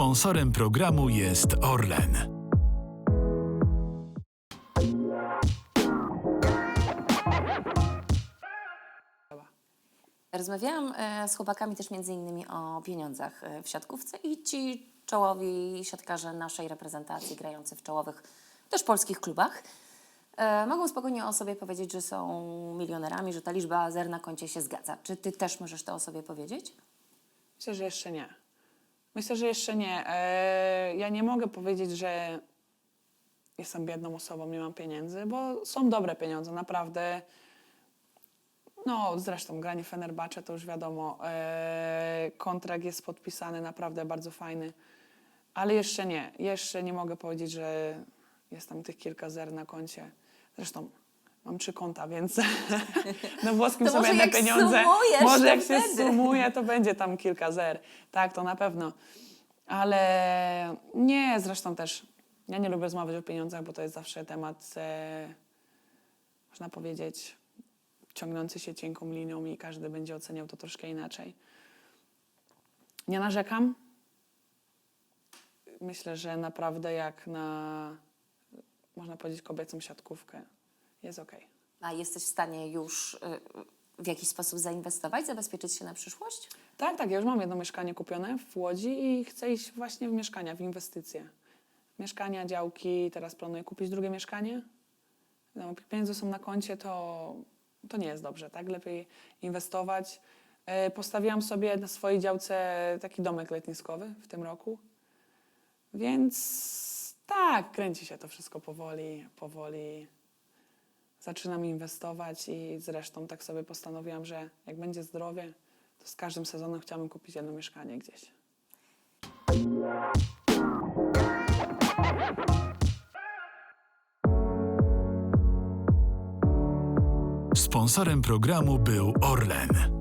Sponsorem programu jest Orlen. Rozmawiałam e, z chłopakami też między innymi o pieniądzach e, w siatkówce i ci czołowi siatkarze naszej reprezentacji grający w czołowych też polskich klubach e, mogą spokojnie o sobie powiedzieć, że są milionerami, że ta liczba zer na koncie się zgadza. Czy ty też możesz to o sobie powiedzieć? Myślę, że jeszcze nie. Myślę, że jeszcze nie. E, ja nie mogę powiedzieć, że jestem biedną osobą, nie mam pieniędzy, bo są dobre pieniądze, naprawdę. No, zresztą granie w Fenerbahce to już wiadomo. E, kontrakt jest podpisany, naprawdę bardzo fajny. Ale jeszcze nie. Jeszcze nie mogę powiedzieć, że jest tam tych kilka zer na koncie. Zresztą mam trzy konta, więc na włoskim To są jedne pieniądze. może jak się wtedy. sumuje, to będzie tam kilka zer. Tak, to na pewno. Ale nie, zresztą też ja nie lubię rozmawiać o pieniądzach, bo to jest zawsze temat, e, można powiedzieć, ciągnący się cienką linią i każdy będzie oceniał to troszkę inaczej. Nie narzekam. Myślę, że naprawdę jak na, można powiedzieć, kobiecą siatkówkę jest okej. A jesteś w stanie już y, w jakiś sposób zainwestować, zabezpieczyć się na przyszłość? Tak, tak, ja już mam jedno mieszkanie kupione w Łodzi i chcę iść właśnie w mieszkania, w inwestycje. Mieszkania, działki, teraz planuję kupić drugie mieszkanie. No, pieniądze są na koncie, to, to nie jest dobrze, tak? Lepiej inwestować. E, Postawiłam sobie na swojej działce taki domek letniskowy w tym roku. Więc tak, kręci się to wszystko powoli, powoli. Zaczynam inwestować i zresztą tak sobie postanowiłam, że jak będzie zdrowie, to z każdym sezonem chciałabym kupić jedno mieszkanie gdzieś. Sponsorem programu był Orlen.